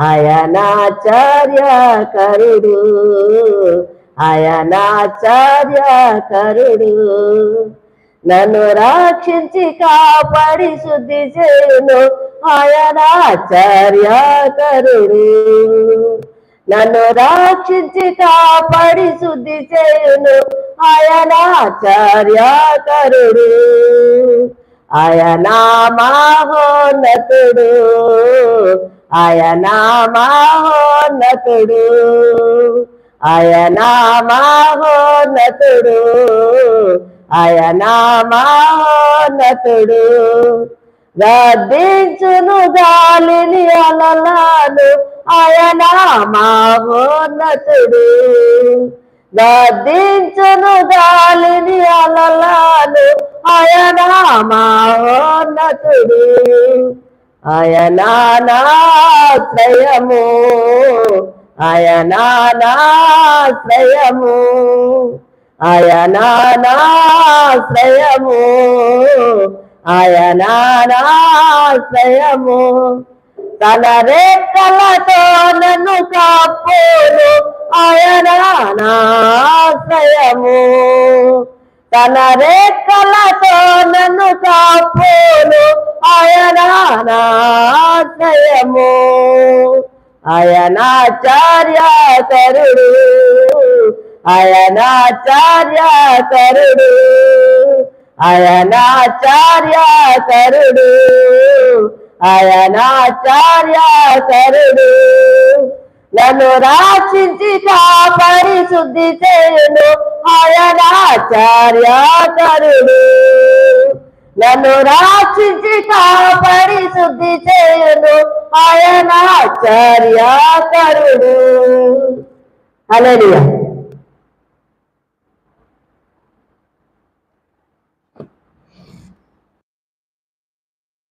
ఆయనాచార్య కరుడు. ఆయనాచార్య కరుడు. నన్ను రక్షించి కాపాడి శుద్ధి చేయను ఆయనాచార్య కరుడు. నన్ను రక్షించి కాపాడి శుద్ధి చేయను ఆయనాచార్య కరుడు. ఆయన మహోన్నతుడు. ఆయన మహోన్నతుడు ఆయన మహోన్నతుడు ఆయన మహోన్నతుడు గద్దించును గాలిని అలలాను ఆయన మహోన్నతుడు గద్దించును గాలిని అలలాను ఆయన మహోన్నతుడు ఆయనాశ్రయము ఆయనాశ్రయము ఆయనాశ్రయము ఆయనాశ్రయము తన రేఖలతో నన్ను కాపోను ఆయనాశ్రయము తన రేఖలతో నన్ను కాపోను ఆయన అయనాచార్య ఆయనాచార్య కరుడు అయనాచార్య కరుడు అయనాచార్య కరుడు అయనాచార్య కరుడు నన్ను రాక్షించి కాపరి శుద్ధి అయనాచార్య ఆయనాచార్య కరుడు నన్ను రాక్షించి కాపరి శుద్ధి చేయును. ఆయన ఆచార్య కరుడు. హల్లెలూయా